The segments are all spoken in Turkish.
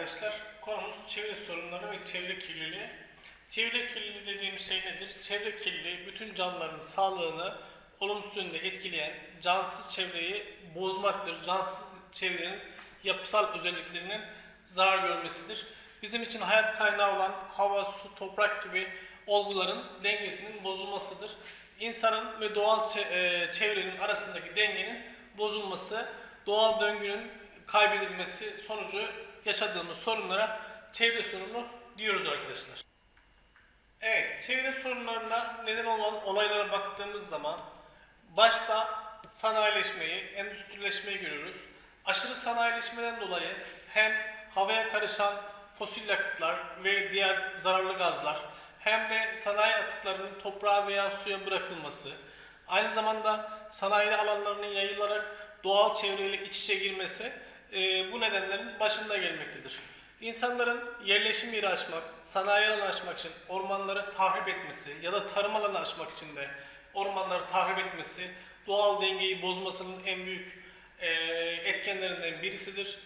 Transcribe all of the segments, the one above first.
arkadaşlar. Konumuz çevre sorunları ve çevre kirliliği. Çevre kirliliği dediğimiz şey nedir? Çevre kirliliği bütün canlıların sağlığını olumsuz yönde etkileyen cansız çevreyi bozmaktır. Cansız çevrenin yapısal özelliklerinin zarar görmesidir. Bizim için hayat kaynağı olan hava, su, toprak gibi olguların dengesinin bozulmasıdır. İnsanın ve doğal e, çevrenin arasındaki dengenin bozulması, doğal döngünün kaybedilmesi sonucu yaşadığımız sorunlara çevre sorunu diyoruz arkadaşlar. Evet, çevre sorunlarına neden olan olaylara baktığımız zaman başta sanayileşmeyi, endüstrileşmeyi görüyoruz. Aşırı sanayileşmeden dolayı hem havaya karışan fosil yakıtlar ve diğer zararlı gazlar hem de sanayi atıklarının toprağa veya suya bırakılması, aynı zamanda sanayi alanlarının yayılarak doğal çevreyle iç içe girmesi e, bu nedenlerin başında gelmektedir. İnsanların yerleşim yeri açmak, sanayi alanı açmak için ormanları tahrip etmesi ya da tarım alanı açmak için de ormanları tahrip etmesi doğal dengeyi bozmasının en büyük e, etkenlerinden birisidir.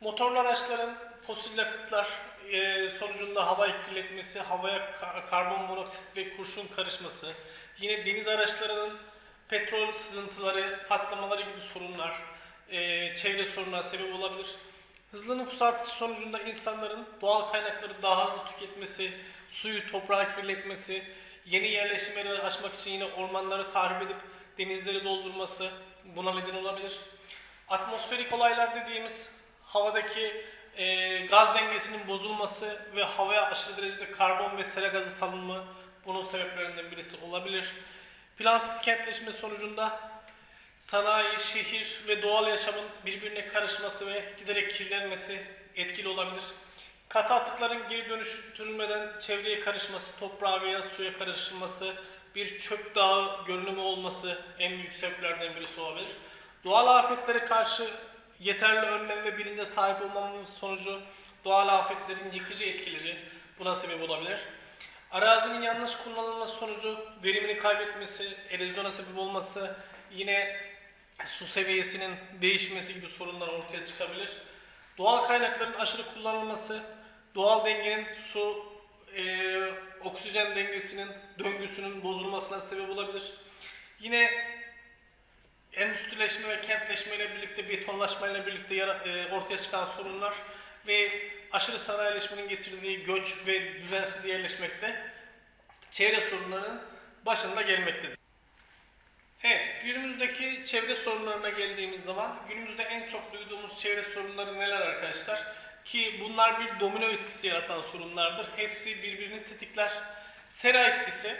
Motorlu araçların fosil yakıtlar e, sonucunda havayı kirletmesi, havaya ka- karbon monoksit ve kurşun karışması, yine deniz araçlarının petrol sızıntıları, patlamaları gibi sorunlar, e, çevre sorununa sebep olabilir. Hızlı nüfus artışı sonucunda insanların doğal kaynakları daha hızlı tüketmesi, suyu, toprağı kirletmesi, yeni yerleşim yeri açmak için yine ormanları tahrip edip denizleri doldurması buna neden olabilir. Atmosferik olaylar dediğimiz havadaki e, gaz dengesinin bozulması ve havaya aşırı derecede karbon ve sera gazı salınımı bunun sebeplerinden birisi olabilir. Plansız kentleşme sonucunda sanayi, şehir ve doğal yaşamın birbirine karışması ve giderek kirlenmesi etkili olabilir. Katı atıkların geri dönüştürülmeden çevreye karışması, toprağa veya suya karışması, bir çöp dağı görünümü olması en büyük sebeplerden birisi olabilir. Doğal afetlere karşı yeterli önlem ve bilince sahip olmamız sonucu doğal afetlerin yıkıcı etkileri buna sebep olabilir. Arazinin yanlış kullanılması sonucu verimini kaybetmesi, erozyona sebep olması, yine su seviyesinin değişmesi gibi sorunlar ortaya çıkabilir. Doğal kaynakların aşırı kullanılması, doğal dengenin su, e, oksijen dengesinin döngüsünün bozulmasına sebep olabilir. Yine endüstrileşme ve kentleşme birlikte, betonlaşma ile birlikte yara- e, ortaya çıkan sorunlar ve aşırı sanayileşmenin getirdiği göç ve düzensiz yerleşmekte çevre sorunlarının başında gelmektedir. Evet, günümüzdeki çevre sorunlarına geldiğimiz zaman günümüzde en çok duyduğumuz çevre sorunları neler arkadaşlar? Ki bunlar bir domino etkisi yaratan sorunlardır. Hepsi birbirini tetikler. Sera etkisi.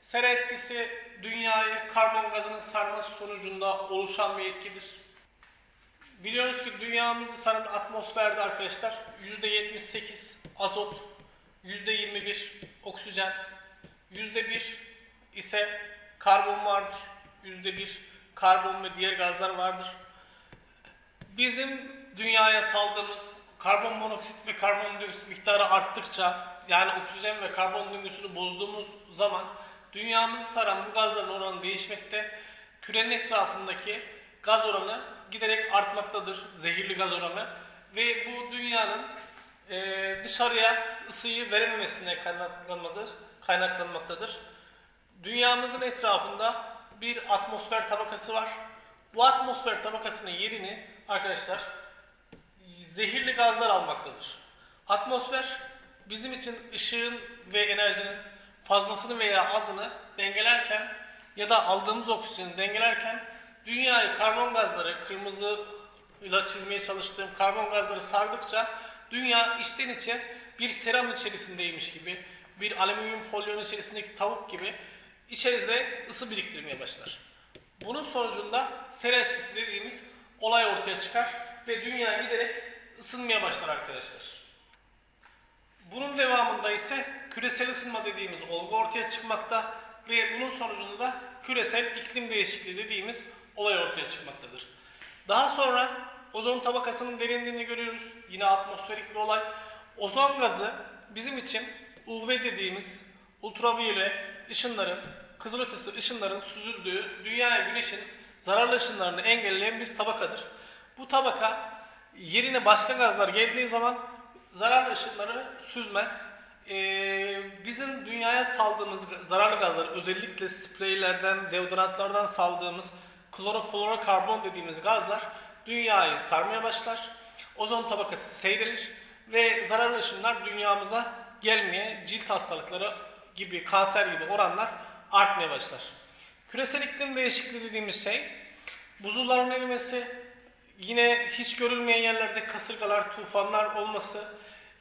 Sera etkisi dünyayı karbon gazının sarması sonucunda oluşan bir etkidir. Biliyoruz ki dünyamızı saran atmosferde arkadaşlar %78 azot, %21 oksijen, %1 ise karbon vardır. %1 karbon ve diğer gazlar vardır. Bizim dünyaya saldığımız karbon monoksit ve karbon dioksit miktarı arttıkça yani oksijen ve karbon döngüsünü bozduğumuz zaman dünyamızı saran bu gazların oranı değişmekte. Kürenin etrafındaki gaz oranı giderek artmaktadır. Zehirli gaz oranı. Ve bu dünyanın e, dışarıya ısıyı verememesine kaynaklanmadır, kaynaklanmaktadır. Dünyamızın etrafında bir atmosfer tabakası var. Bu atmosfer tabakasının yerini arkadaşlar zehirli gazlar almaktadır. Atmosfer bizim için ışığın ve enerjinin fazlasını veya azını dengelerken ya da aldığımız oksijeni dengelerken dünyayı karbon gazları kırmızı ile çizmeye çalıştığım karbon gazları sardıkça dünya içten içe bir seram içerisindeymiş gibi bir alüminyum folyonun içerisindeki tavuk gibi içeride ısı biriktirmeye başlar. Bunun sonucunda sera etkisi dediğimiz olay ortaya çıkar ve dünya giderek ısınmaya başlar arkadaşlar. Bunun devamında ise küresel ısınma dediğimiz olgu ortaya çıkmakta ve bunun sonucunda da küresel iklim değişikliği dediğimiz olay ortaya çıkmaktadır. Daha sonra ozon tabakasının derinliğini görüyoruz. Yine atmosferik bir olay. Ozon gazı bizim için UV dediğimiz ultraviyole ışınların, kızılötesi ışınların süzüldüğü dünyaya güneşin zararlı ışınlarını engelleyen bir tabakadır. Bu tabaka yerine başka gazlar geldiği zaman zararlı ışınları süzmez. Ee, bizim dünyaya saldığımız zararlı gazlar özellikle spreylerden, deodorantlardan saldığımız kloroflorokarbon dediğimiz gazlar dünyayı sarmaya başlar. Ozon tabakası seyrelir ve zararlı ışınlar dünyamıza gelmeye, cilt hastalıkları gibi, kanser gibi oranlar artmaya başlar. Küresel iklim değişikliği dediğimiz şey buzulların erimesi, yine hiç görülmeyen yerlerde kasırgalar, tufanlar olması,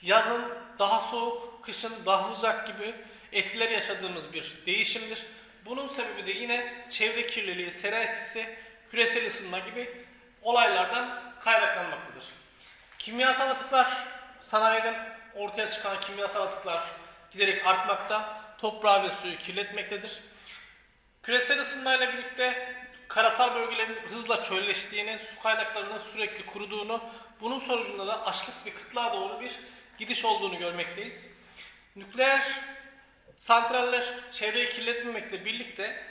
yazın daha soğuk, kışın daha sıcak gibi etkiler yaşadığımız bir değişimdir. Bunun sebebi de yine çevre kirliliği, sera etkisi, küresel ısınma gibi olaylardan kaynaklanmaktadır. Kimyasal atıklar, sanayiden ortaya çıkan kimyasal atıklar giderek artmakta, toprağı ve suyu kirletmektedir. Küresel ısınmayla birlikte karasal bölgelerin hızla çölleştiğini, su kaynaklarının sürekli kuruduğunu, bunun sonucunda da açlık ve kıtlığa doğru bir gidiş olduğunu görmekteyiz. Nükleer santraller çevreyi kirletmemekle birlikte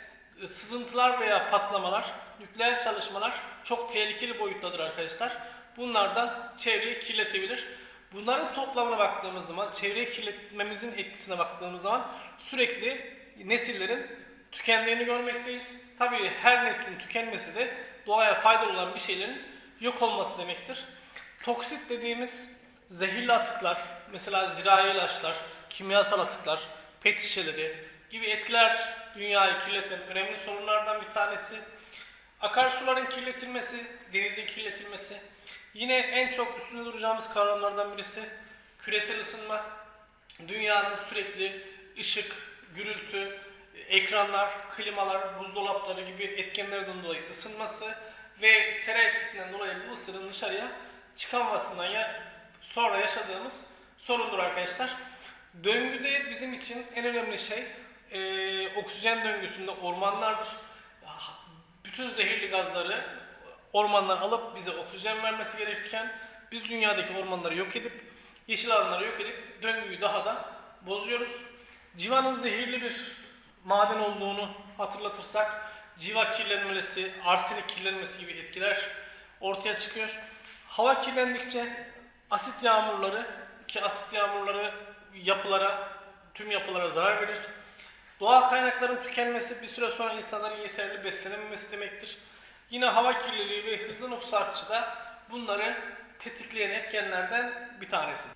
e, sızıntılar veya patlamalar, nükleer çalışmalar çok tehlikeli boyuttadır arkadaşlar. Bunlar da çevreyi kirletebilir. Bunların toplamına baktığımız zaman, çevreyi kirletmemizin etkisine baktığımız zaman sürekli nesillerin tükendiğini görmekteyiz. Tabii her neslin tükenmesi de doğaya faydalı olan bir şeylerin yok olması demektir. Toksit dediğimiz zehirli atıklar, mesela zirai ilaçlar, kimyasal atıklar, pet şişeleri gibi etkiler dünyayı kirleten önemli sorunlardan bir tanesi. Akarsuların kirletilmesi, denizin kirletilmesi. Yine en çok üstünde duracağımız kavramlardan birisi küresel ısınma. Dünyanın sürekli ışık, gürültü, ekranlar, klimalar, buzdolapları gibi etkenlerden dolayı ısınması ve sera etkisinden dolayı bu ısının dışarıya çıkamasından ya sonra yaşadığımız sorundur arkadaşlar. Döngüde bizim için en önemli şey e, oksijen döngüsünde ormanlardır. Bütün zehirli gazları ormanlar alıp bize oksijen vermesi gerekirken biz dünyadaki ormanları yok edip yeşil alanları yok edip döngüyü daha da bozuyoruz. Civanın zehirli bir maden olduğunu hatırlatırsak civa kirlenmesi, arsenik kirlenmesi gibi etkiler ortaya çıkıyor. Hava kirlendikçe asit yağmurları ki asit yağmurları yapılara, tüm yapılara zarar verir. Doğal kaynakların tükenmesi bir süre sonra insanların yeterli beslenememesi demektir. Yine hava kirliliği ve hızlı nüfus artışı da bunları tetikleyen etkenlerden bir tanesi.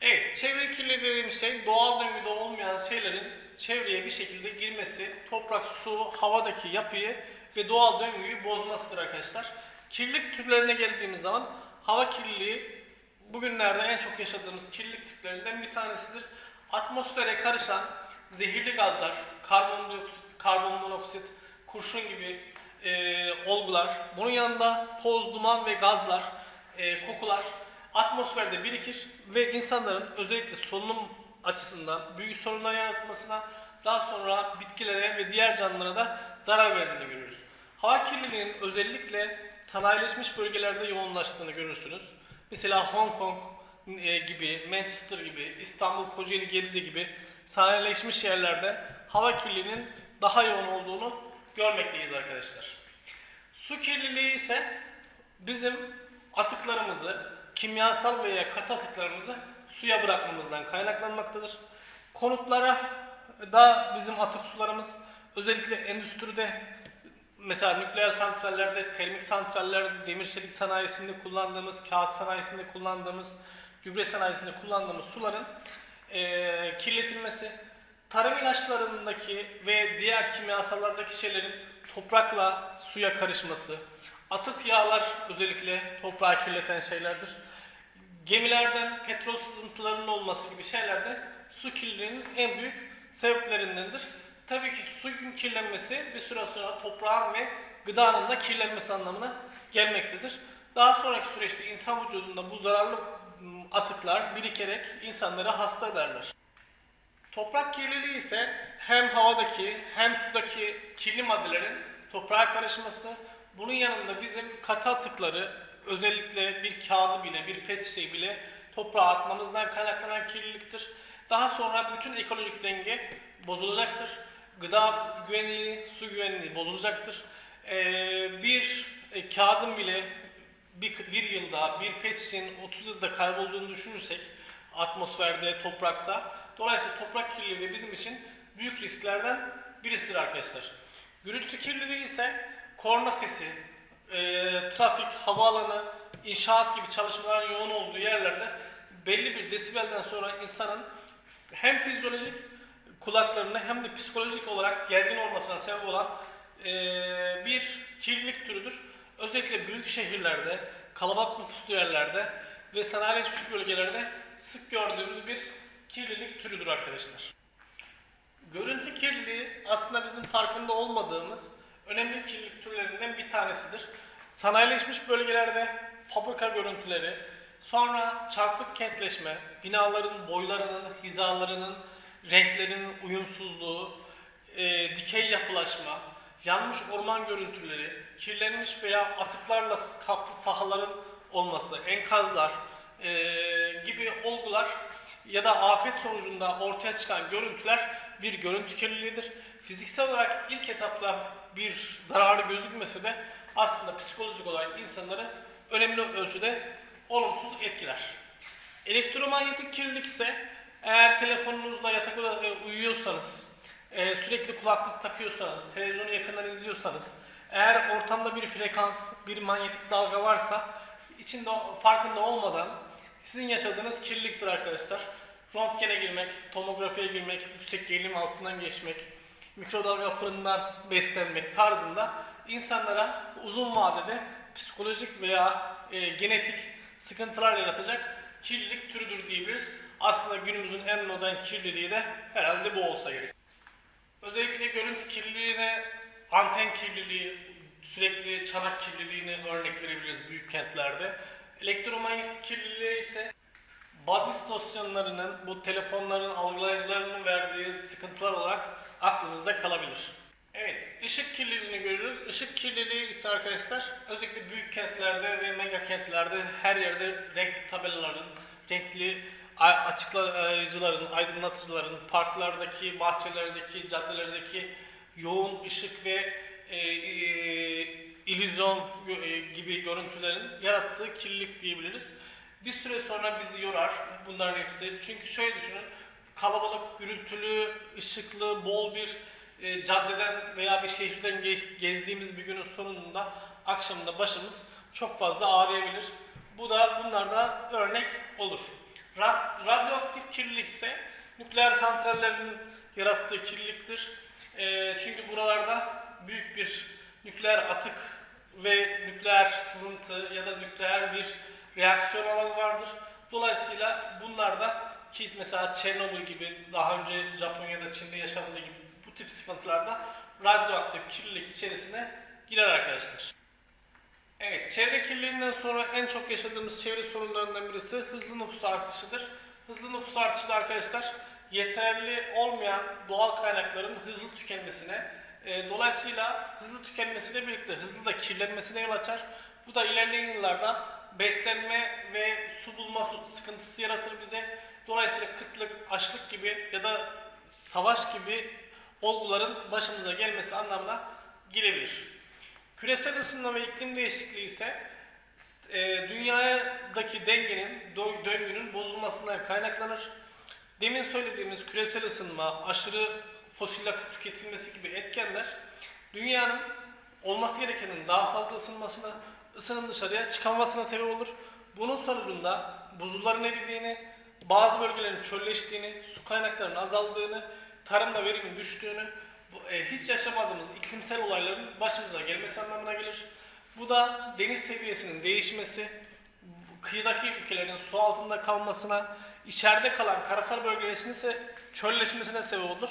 Evet, çevre kirliliği dediğimiz şey doğal döngüde olmayan şeylerin çevreye bir şekilde girmesi, toprak, su, havadaki yapıyı ve doğal döngüyü bozmasıdır arkadaşlar. Kirlilik türlerine geldiğimiz zaman hava kirliliği bugünlerde en çok yaşadığımız kirlilik tiplerinden bir tanesidir. Atmosfere karışan zehirli gazlar, karbondioksit, karbonmonoksit, kurşun gibi e, olgular, bunun yanında toz, duman ve gazlar, e, kokular atmosferde birikir ve insanların özellikle solunum açısından büyük sorunlar yaratmasına, daha sonra bitkilere ve diğer canlılara da zarar verdiğini görüyoruz. Hava kirliliğinin özellikle sanayileşmiş bölgelerde yoğunlaştığını görürsünüz. Mesela Hong Kong e, gibi, Manchester gibi, İstanbul, Kocaeli, Gebze gibi sanayileşmiş yerlerde hava kirliliğinin daha yoğun olduğunu görmekteyiz arkadaşlar. Su kirliliği ise bizim atıklarımızı, kimyasal veya katı atıklarımızı suya bırakmamızdan kaynaklanmaktadır. Konutlara da bizim atık sularımız özellikle endüstride mesela nükleer santrallerde, termik santrallerde, demir çelik sanayisinde kullandığımız, kağıt sanayisinde kullandığımız, gübre sanayisinde kullandığımız suların e, kirletilmesi, tarım ilaçlarındaki ve diğer kimyasallardaki şeylerin toprakla suya karışması, atık yağlar özellikle toprağı kirleten şeylerdir. Gemilerden petrol sızıntılarının olması gibi şeyler de su kirliliğinin en büyük sebeplerindendir. Tabii ki suyun kirlenmesi bir süre sonra toprağın ve gıdanın da kirlenmesi anlamına gelmektedir. Daha sonraki süreçte insan vücudunda bu zararlı atıklar birikerek insanları hasta ederler. Toprak kirliliği ise hem havadaki hem sudaki kirli maddelerin toprağa karışması, bunun yanında bizim katı atıkları özellikle bir kağıdı bile, bir pet şişeyi bile toprağa atmamızdan kaynaklanan kirliliktir. Daha sonra bütün ekolojik denge bozulacaktır. Gıda güvenliği, su güvenliği bozulacaktır. Ee, bir e, kağıdın bile bir, bir yılda bir pet şişenin 30 yılda kaybolduğunu düşünürsek atmosferde, toprakta. Dolayısıyla toprak kirliliği bizim için büyük risklerden birisidir arkadaşlar. Gürültü kirliliği ise korna sesi, e, trafik, havaalanı, inşaat gibi çalışmaların yoğun olduğu yerlerde belli bir desibelden sonra insanın hem fizyolojik kulaklarını hem de psikolojik olarak gergin olmasına sebep olan e, bir kirlilik türüdür. Özellikle büyük şehirlerde, kalabalık nüfuslu yerlerde ve sanayileşmiş bölgelerde sık gördüğümüz bir kirlilik türüdür arkadaşlar. Görüntü kirliliği aslında bizim farkında olmadığımız önemli kirlilik türlerinden bir tanesidir. Sanayileşmiş bölgelerde fabrika görüntüleri, sonra çarpık kentleşme, binaların boylarının, hizalarının, renklerinin uyumsuzluğu, e, dikey yapılaşma, yanmış orman görüntüleri, kirlenmiş veya atıklarla kaplı sahaların olması, enkazlar e, gibi olgular ya da afet sonucunda ortaya çıkan görüntüler bir görüntü kirliliğidir. Fiziksel olarak ilk etapta bir zararı gözükmese de aslında psikolojik olarak insanları önemli ölçüde olumsuz etkiler. Elektromanyetik kirlilik ise eğer telefonunuzla yatakta e, uyuyorsanız, e, sürekli kulaklık takıyorsanız, televizyonu yakından izliyorsanız, eğer ortamda bir frekans, bir manyetik dalga varsa içinde farkında olmadan sizin yaşadığınız kirliliktir arkadaşlar. Röntgene girmek, tomografiye girmek, yüksek gerilim altından geçmek, mikrodalga fırından beslenmek tarzında insanlara uzun vadede psikolojik veya e, genetik sıkıntılar yaratacak kirlilik türüdür diyebiliriz. Aslında günümüzün en modern kirliliği de herhalde bu olsa gerek. Özellikle görüntü kirliliğine anten kirliliği, sürekli çanak kirliliğini örnek verebiliriz büyük kentlerde. Elektromanyetik kirliliği ise baz istasyonlarının, bu telefonların algılayıcılarının verdiği sıkıntılar olarak aklımızda kalabilir. Evet, ışık kirliliğini görüyoruz. Işık kirliliği ise arkadaşlar özellikle büyük kentlerde ve mega kentlerde her yerde renkli tabelaların, renkli açıklayıcıların, aydınlatıcıların, parklardaki, bahçelerdeki, caddelerdeki yoğun ışık ve e, e, illüzyon e, gibi görüntülerin yarattığı kirlilik diyebiliriz. Bir süre sonra bizi yorar bunların hepsi. Çünkü şöyle düşünün, kalabalık, gürültülü, ışıklı, bol bir e, caddeden veya bir şehirden ge- gezdiğimiz bir günün sonunda akşamında başımız çok fazla ağrıyabilir. Bu da bunlarda örnek olur. Ra- radyoaktif kirlilik ise nükleer santrallerin yarattığı kirliliktir. E, çünkü buralarda büyük bir nükleer atık ve nükleer sızıntı ya da nükleer bir reaksiyon alanı vardır. Dolayısıyla bunlar da ki mesela Çernobil gibi daha önce Japonya'da Çin'de yaşandığı gibi bu tip sıkıntılarda radyoaktif kirlilik içerisine girer arkadaşlar. Evet, çevre kirliliğinden sonra en çok yaşadığımız çevre sorunlarından birisi hızlı nüfus artışıdır. Hızlı nüfus artışı da arkadaşlar yeterli olmayan doğal kaynakların hızlı tükenmesine, e, dolayısıyla hızlı tükenmesiyle birlikte hızlı da kirlenmesine yol açar. Bu da ilerleyen yıllarda beslenme ve su bulma sıkıntısı yaratır bize. Dolayısıyla kıtlık, açlık gibi ya da savaş gibi olguların başımıza gelmesi anlamına gelebilir. Küresel ısınma ve iklim değişikliği ise e, dünyadaki dengenin, dö- döngünün bozulmasından kaynaklanır. Demin söylediğimiz küresel ısınma, aşırı fosil yakıt tüketilmesi gibi etkenler dünyanın olması gerekenin daha fazla ısınmasına, ısının dışarıya çıkamamasına sebep olur. Bunun sonucunda buzulların eridiğini, bazı bölgelerin çölleştiğini, su kaynaklarının azaldığını, tarımda verimin düştüğünü, e, hiç yaşamadığımız iklimsel olayların başımıza gelmesi anlamına gelir. Bu da deniz seviyesinin değişmesi, kıyıdaki ülkelerin su altında kalmasına, içeride kalan karasal bölgelerin ise çölleşmesine sebep olur.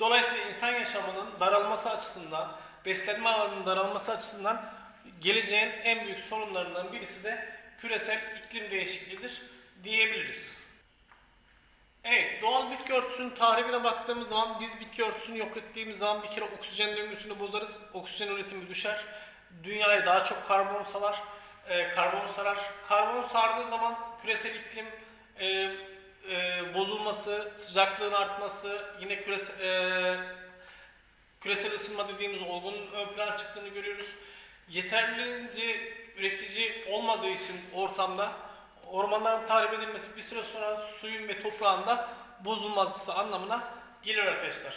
Dolayısıyla insan yaşamının daralması açısından, beslenme alanının daralması açısından geleceğin en büyük sorunlarından birisi de küresel iklim değişikliğidir diyebiliriz. Evet, doğal bitki örtüsünün tarihine baktığımız zaman biz bitki örtüsünü yok ettiğimiz zaman bir kere oksijen döngüsünü bozarız, oksijen üretimi düşer, dünyaya daha çok karbon salar, e, karbon sarar. Karbon sardığı zaman küresel iklim e, e, bozulması, sıcaklığın artması, yine küresel, e, küresel ısınma dediğimiz olgunun ön plana çıktığını görüyoruz. Yeterince üretici olmadığı için ortamda ormanların tahrip edilmesi bir süre sonra suyun ve toprağın da bozulması anlamına gelir arkadaşlar.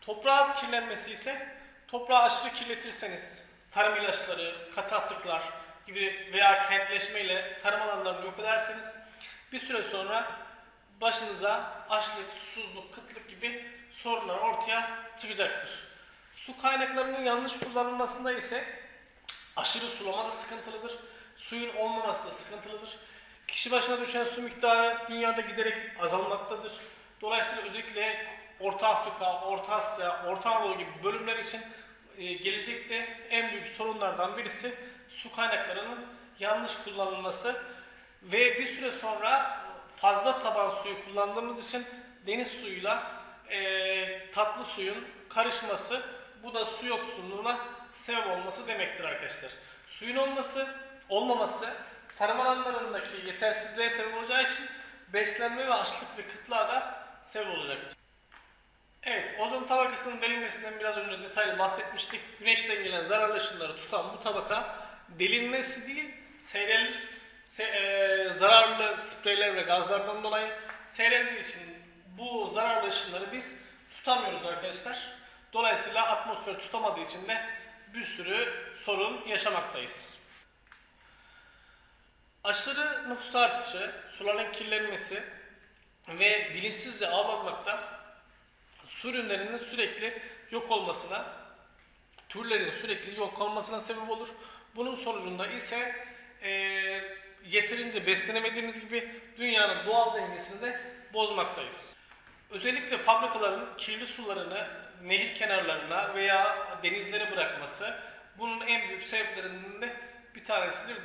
Toprağın kirlenmesi ise toprağı aşırı kirletirseniz tarım ilaçları, katı atıklar gibi veya kentleşmeyle tarım alanlarını yok ederseniz bir süre sonra başınıza açlık, susuzluk, kıtlık gibi sorunlar ortaya çıkacaktır. Su kaynaklarının yanlış kullanılmasında ise aşırı sulama da sıkıntılıdır. Suyun olmaması da sıkıntılıdır. Kişi başına düşen su miktarı dünyada giderek azalmaktadır. Dolayısıyla özellikle Orta Afrika, Orta Asya, Orta Anadolu gibi bölümler için e, gelecekte en büyük sorunlardan birisi su kaynaklarının yanlış kullanılması ve bir süre sonra fazla taban suyu kullandığımız için deniz suyuyla e, tatlı suyun karışması bu da su yoksunluğuna sebep olması demektir arkadaşlar. Suyun olması, olmaması tarım alanlarındaki yetersizliğe sebep olacağı için beslenme ve açlık ve kıtlığa da sebep olacaktır. Evet, ozon tabakasının delinmesinden biraz önce detaylı bahsetmiştik. Güneşten gelen zararlı ışınları tutan bu tabaka delinmesi değil, seyrelir. Se- e, zararlı spreyler ve gazlardan dolayı seyreldiği için bu zararlı ışınları biz tutamıyoruz arkadaşlar. Dolayısıyla atmosfer tutamadığı için de bir sürü sorun yaşamaktayız. Aşırı nüfus artışı, suların kirlenmesi ve bilinçsizce avlanmakta su ürünlerinin sürekli yok olmasına, türlerin sürekli yok olmasına sebep olur. Bunun sonucunda ise eee, yeterince beslenemediğimiz gibi dünyanın doğal dengesini de bozmaktayız. Özellikle fabrikaların kirli sularını nehir kenarlarına veya denizlere bırakması bunun en büyük sebeplerinden de bir tanesidir.